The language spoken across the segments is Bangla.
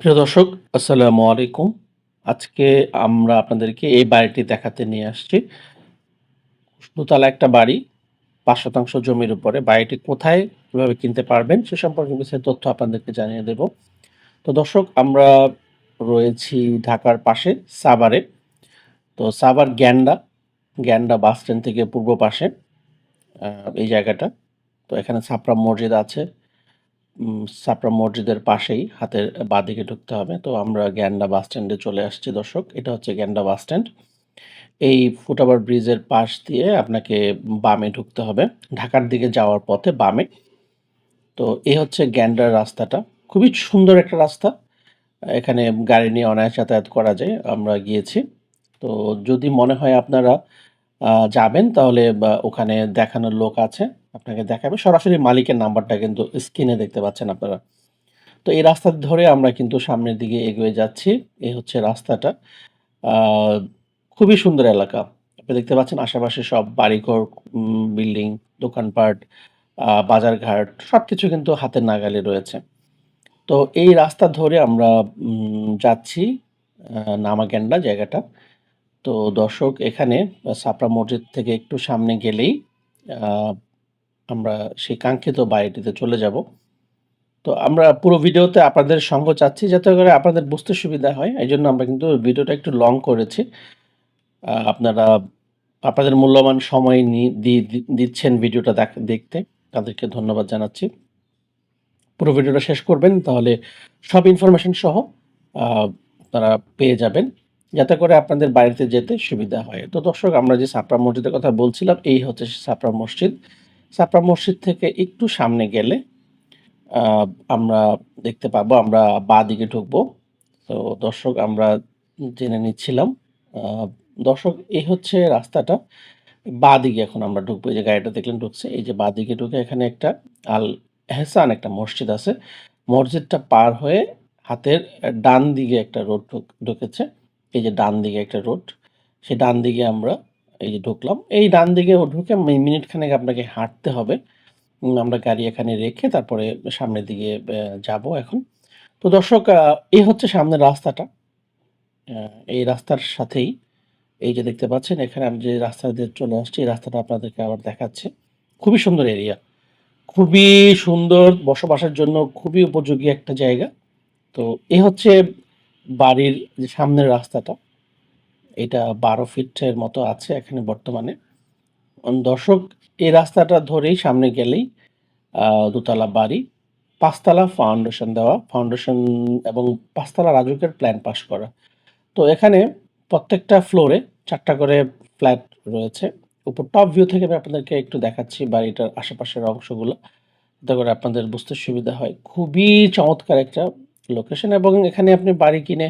প্রিয় দর্শক আসসালামু আলাইকুম। আজকে আমরা আপনাদেরকে এই বাড়িটি দেখাতে নিয়ে আসছি। দোতলা একটা বাড়ি, পাঁচ শতাংশ জমির উপরে। বাড়িটি কোথায়, কীভাবে কিনতে পারবেন সে সম্পর্কে বিস্তারিত তথ্য আপনাদেরকে জানিয়ে দেব। তো দর্শক আমরা রয়েছি ঢাকার পাশে সাভারে। তো সাভার গ্যান্ডা, গ্যান্ডা বাস স্ট্যান্ড থেকে পূর্ব পাশে এই জায়গাটা। তো এখানে ছাপড়া মসজিদ আছে। ছাপড়া মসজিদের পাশেই হাতের বাঁদিকে ঢুকতে হবে। তো আমরা গ্যান্ডা বাস স্ট্যান্ডে চলে আসছি দর্শক। এটা হচ্ছে গ্যান্ডা বাস স্ট্যান্ড। এই ফুটওভার ব্রিজের পাশ দিয়ে আপনাকে বামে ঢুকতে হবে। ঢাকার দিকে যাওয়ার পথে বামে। তো এই হচ্ছে গ্যান্ডার রাস্তাটা। খুবই সুন্দর একটা রাস্তা। এখানে গাড়ি নিয়ে অনায়াস যাতায়াত করা যায়। আমরা গিয়েছি। তো যদি মনে হয় আপনারা যাবেন তাহলে ওখানে দেখানোর লোক আছে। আপনাকে দেখাবে। সরাসরি মালিকের নাম্বারটা কিন্তু স্ক্রিনে দেখতে পাচ্ছেন আপনারা। তো এই রাস্তা ধরে আমরা কিন্তু সামনের দিকে এগিয়ে যাচ্ছি। এই হচ্ছে রাস্তাটা। খুবই সুন্দর এলাকা। আপনি দেখতে পাচ্ছেন আশেপাশে সব বাড়িঘর, বিল্ডিং, দোকানপাট, বাজারঘাট সব কিছু কিন্তু হাতের নাগালে রয়েছে। তো এই রাস্তা ধরে আমরা যাচ্ছি আ নামাগ্যান্ডা জায়গাটা। তো দর্শক এখানে ছাপড়া মসজিদ থেকে একটু সামনে গেলেই আমরা সেই কাঙ্ক্ষিত বাড়িটিতে চলে যাব। তো আমরা পুরো ভিডিওতে আপনাদের সঙ্গ চাচ্ছি যাতে করে আপনাদের বুঝতে সুবিধা হয়। এই জন্য আমরা কিন্তু ভিডিওটা একটু লং করেছি। আপনারা আপনাদের মূল্যবান সময় দিচ্ছেন ভিডিওটা দেখ, দেখতে। তাদেরকে ধন্যবাদ জানাচ্ছি। পুরো ভিডিওটা শেষ করবেন, তাহলে সব ইনফরমেশন সহ আপনারা পেয়ে যাবেন। যাতে করে আপনাদের বাড়িতে যেতে সুবিধা হয়। তো দর্শক, আমরা যে ছাপড়া মসজিদের কথা বলছিলাম, এই হচ্ছে সে ছাপড়া মসজিদ। ছাপড়া মসজিদ থেকে একটু সামনে গেলে আমরা দেখতে পাবো, আমরা বাঁদিকে ঢুকবো। তো দর্শক, আমরা জেনে নিচ্ছিলাম। দর্শক এই হচ্ছে রাস্তাটা। বাঁদিকে এখন আমরা ঢুকবো। এই যে গাড়িটা দেখলেন ঢুকছে। এই যে বাঁদিকে ঢুকে এখানে একটা আল এহসান একটা মসজিদ আছে। মসজিদটা পার হয়ে হাতের ডান দিকে একটা রোড ঢুক, ঢুকেছে। এই যে ডান দিকে একটা রোড। সে ডান দিকে আমরা এই যে ঢুকলাম। এই ডান দিকে ঢুকে মিনিট খানেক আপনাকে হাঁটতে হবে। আমরা গাড়ি এখানে রেখে তারপরে সামনের দিকে যাব এখন। তো দর্শক এই হচ্ছে সামনের রাস্তাটা। এই রাস্তার সাথেই এই যে দেখতে পাচ্ছেন, এখানে আমি যে রাস্তা দিয়ে চলে আসছি, এই রাস্তাটা আপনাদেরকে আবার দেখাচ্ছে খুবই সুন্দর এরিয়া। খুবই সুন্দর বসবাসের জন্য খুবই উপযোগী একটা জায়গা। তো এই হচ্ছে বাড়ির যে সামনের রাস্তাটা। এটা ১২ ফিটের মতো আছে এখানে বর্তমানে। দর্শক, এই রাস্তাটা ধরেই সামনে গেলেই দোতলা বাড়ি। পাঁচতলা ফাউন্ডেশন দেওয়া। ফাউন্ডেশন এবং ৫ তলা রাজুকের প্ল্যান পাস করা। তো এখানে প্রত্যেকটা ফ্লোরে চারটা করে ফ্ল্যাট রয়েছে। উপর টপ ভিউ থেকে আমি আপনাদেরকে একটু দেখাচ্ছি বাড়িটার আশেপাশের অংশগুলো। যাতে করে আপনাদের বুঝতে সুবিধা হয়। খুবই চমৎকার একটা লোকেশন এবং এখানে আপনি বাড়ি কিনে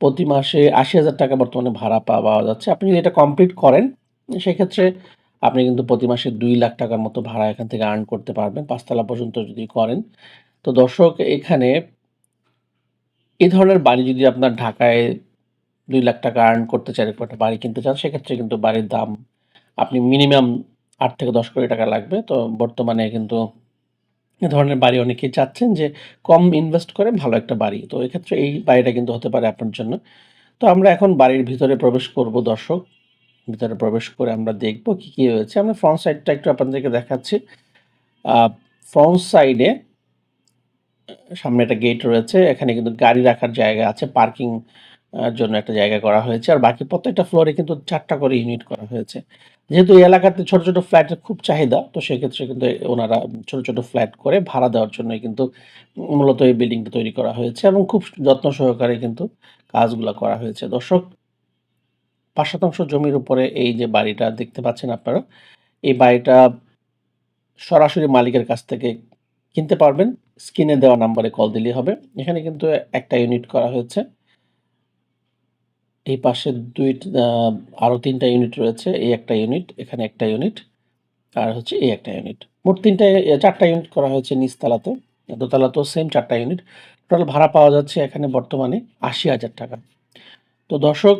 প্রতি মাসে ৳৮০,০০০ বর্তমানে ভাড়া পাওয়া যাচ্ছে। আপনি যদি এটা কমপ্লিট করেন সেক্ষেত্রে আপনি কিন্তু প্রতি মাসে দুই লাখ টাকার মতো ভাড়া এখান থেকে আর্ন করতে পারবেন পাঁচতলা পর্যন্ত যদি করেন। তো দর্শক এখানে এই ধরনের বাড়ি যদি আপনার ঢাকায় দুই লাখ টাকা আর্ন করতে চান, এরকম একটা বাড়ি কিনতে চান সেক্ষেত্রে কিন্তু বাড়ির দাম আপনি মিনিমাম আট থেকে দশ কোটি টাকা লাগবে। তো বর্তমানে কিন্তু এ ধরনের বাড়ি অনেকেই চাচ্ছেন যে কম ইনভেস্ট করে ভালো একটা বাড়ি। তো এক্ষেত্রে এই বাড়িটা কিন্তু হতে পারে আপনার জন্য। তো আমরা এখন বাড়ির ভিতরে প্রবেশ করব দর্শক। ভিতরে প্রবেশ করে আমরা দেখব কি, কি রয়েছে। আমরা ফ্রন্ট সাইডটা একটু আপনাদেরকে দেখাচ্ছি। ফ্রন্ট সাইডে সামনে একটা গেট রয়েছে। এখানে কিন্তু গাড়ি রাখার জায়গা আছে। পার্কিং জন্য একটা জায়গা করা হয়েছে। আর বাকি প্রত্যেকটা ফ্লোরে কিন্তু চারটা করে ইউনিট করা হয়েছে। যেহেতু এই এলাকাতে ছোট, ছোট ফ্ল্যাটের খুব চাহিদা তো সেক্ষেত্রে কিন্তু ওনারা ছোট, ছোট ফ্ল্যাট করে ভাড়া দেওয়ার জন্যই কিন্তু মূলত এই বিল্ডিংটা তৈরি করা হয়েছে এবং খুব যত্ন সহকারে কিন্তু কাজগুলো করা হয়েছে। দর্শক পাঁচ শতাংশ জমির উপরে এই যে বাড়িটা দেখতে পাচ্ছেন আপনারা। এই বাড়িটা সরাসরি মালিকের কাছ থেকে কিনতে পারবেন। স্ক্রিনে দেওয়া নাম্বারে কল দিলেই হবে। এখানে কিন্তু একটা ইউনিট করা হয়েছে। এই পাশে দুই আরও তিনটা ইউনিট রয়েছে। এই একটা ইউনিট, এখানে একটা ইউনিট আর হচ্ছে এই একটা ইউনিট। মোট ৩ টা এ ৪ টা ইউনিট করা হয়েছে নিচতলাতে। দোতলাতেও সেম চারটা ইউনিট। টোটাল ভাড়া পাওয়া যাচ্ছে এখানে বর্তমানে ৳৮০,০০০ তো দর্শক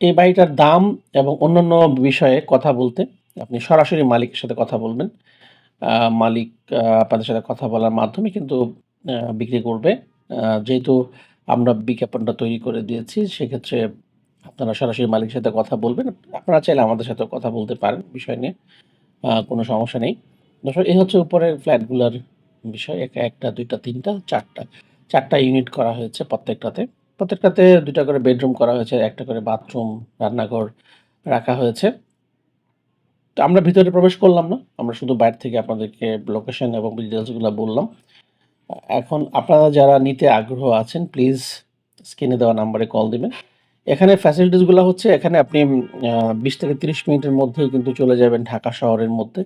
এই বাড়িটার দাম এবং অন্যান্য বিষয়ে কথা বলতে আপনি সরাসরি মালিকের সাথে কথা বলবেন। মালিক আপনাদের সাথে কথা বলার মাধ্যমে কিন্তু বিক্রি করবে। যেহেতু আমরা বিজ্ঞাপনটা তৈরি করে দিয়েছি সেক্ষেত্রে আপনারা সরাসরি মালিকের সাথে কথা বলবেন। আপনারা চাইলে আমাদের সাথে কথা বলতে পারেন বিষয় নিয়ে। কোনো সমস্যা নেই। দর্শক এই হচ্ছে উপরের ফ্ল্যাটগুলোর বিষয়। একা ১ টা, ২ টা, ৩ টা, ৪ টা। ৪ টা ইউনিট করা হয়েছে প্রত্যেকটাতে। প্রত্যেকটাতে ২ টা করে বেডরুম করা হয়েছে, একটা করে বাথরুম, রান্নাঘর রাখা হয়েছে। তো আমরা ভিতরে প্রবেশ করলাম না। আমরা শুধু বাইরে থেকে আপনাদেরকে লোকেশন এবং ডিটেলসগুলো বললাম। এখন আপনারা যারা নিতে আগ্রহ আছেন প্লিজ স্ক্রিনে দেওয়া নাম্বারে কল দিবেন। এখানে ফ্যাসিলিটিসগুলো হচ্ছে, এখানে আপনি বিশ থেকে ৩০ মিনিটের মধ্যেই কিন্তু চলে যাবেন ঢাকা শহরের মধ্যে।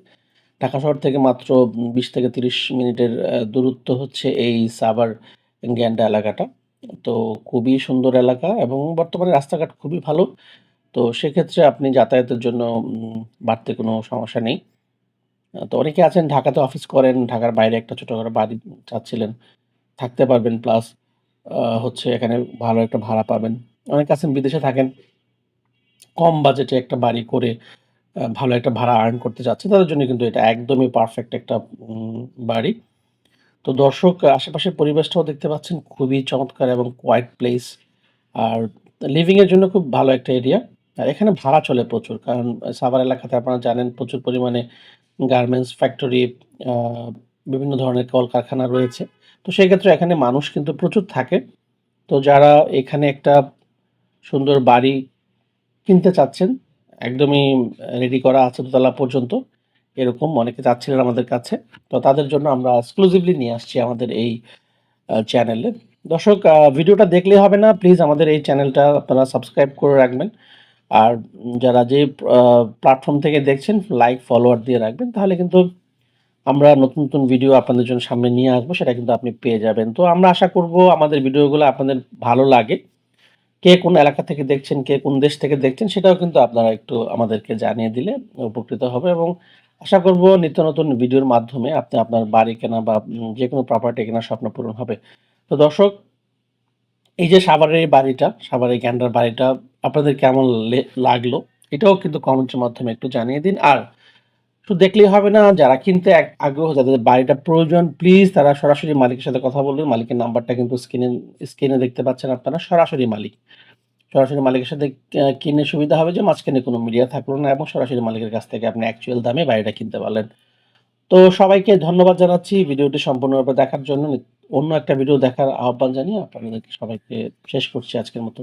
ঢাকা শহর থেকে মাত্র বিশ থেকে ৩০ মিনিটের দূরত্ব হচ্ছে এই সাবার গ্যান্ডা এলাকাটা। তো খুবই সুন্দর এলাকা এবং বর্তমানে রাস্তাঘাট খুবই ভালো। তো সেক্ষেত্রে আপনি যাতায়াতের জন্য বাড়তে কোনো সমস্যা নেই। তো অনেকে আছেন ঢাকাতে অফিস করেন, ঢাকার বাইরে একটা ছোটখাটো বাড়ি চাচ্ছিলেন। থাকতে পারবেন প্লাস হচ্ছে এখানে ভালো একটা ভাড়া পাবেন। অনেকে আছেন বিদেশে থাকেন। কম বাজেটে একটা বাড়ি করে ভালো একটা ভাড়া আর্ন করতে চাচ্ছেন। তাদের জন্য কিন্তু এটা একদমই পারফেক্ট একটা বাড়ি। তো দর্শক আশেপাশের পরিবেশটাও দেখতে পাচ্ছেন খুবই চমৎকার এবং কোয়াইট প্লেস। আর লিভিংয়ের জন্য খুব ভালো একটা এরিয়া। আর এখানে ভাড়া চলে প্রচুর। কারণ সাভার এলাকাতে আপনারা জানেন প্রচুর পরিমাণে গার্মেন্টস ফ্যাক্টরি বিভিন্ন ধরনের কলকারখানা রয়েছে। তো সেক্ষেত্রে এখানে মানুষ কিন্তু প্রচুর থাকে। তো যারা এখানে একটা সুন্দর বাড়ি কিনতে চাচ্ছেন, একদমই রেডি করা আছে দোতলা পর্যন্ত। এরকম অনেকে চাচ্ছিলেন আমাদের কাছে। তো তাদের জন্য আমরা এক্সক্লুসিভলি নিয়ে আসছি আমাদের এই চ্যানেলে। দর্শক ভিডিওটা দেখলেই হবে না। প্লিজ আমাদের এই চ্যানেলটা আপনারা সাবস্ক্রাইব করে রাখবেন। আর যারা যে প্ল্যাটফর্ম থেকে দেখছেন লাইক, ফলোয়ার দিয়ে রাখবেন। তাহলে কিন্তু আমরা নতুন, নতুন ভিডিও আপনাদের জন্য সামনে নিয়ে আসব সেটা কিন্তু আপনি পেয়ে যাবেন। তো আমরা আশা করব আমাদের ভিডিওগুলো আপনাদের ভালো লাগে। কে কোন এলাকা থেকে দেখছেন, কে কোন দেশ থেকে দেখছেন সেটাও কিন্তু আপনারা একটু আমাদেরকে জানিয়ে দিলে উপকৃত হবে এবং আশা করব নিত্য নতুন ভিডিওর মাধ্যমে আপনি আপনার বাড়ি কেনা বা যে কোনো প্রপার্টি কেনার স্বপ্ন পূরণ হবে। তো দর্শক এই যে সাভারের বাড়িটা, সাভারের গ্যান্ডার বাড়িটা আপনাদের কেমন লাগল এটাও কিন্তু কমেন্টের মাধ্যমে একটু জানিয়ে দিন। আর শুধু দেখলেই হবে না, যারা কিনতে আগ্রহ, যাদের বাড়িটা প্রয়োজন প্লিজ তারা সরাসরি মালিকের সাথে কথা বলবেন। মালিকের নাম্বারটা কিন্তু স্ক্রিনে স্ক্রিনে দেখতে পাচ্ছেন আপনারা। সরাসরি মালিক। সরাসরি মালিকের সাথে, আ কিনলে সুবিধা হবে যে মাঝখানে কোনো মিডিয়া থাকল না এবং সরাসরি মালিকের কাছ থেকে আপনি অ্যাকচুয়াল দামে বাড়িটা কিনতে পারলেন। তো সবাইকে ধন্যবাদ জানাচ্ছি ভিডিওটি সম্পূর্ণরূপে দেখার জন্য। অন্য একটা ভিডিও দেখার আহ্বান জানিয়ে আপনাদেরকে সবাইকে শেষ করছি আজকের মতো।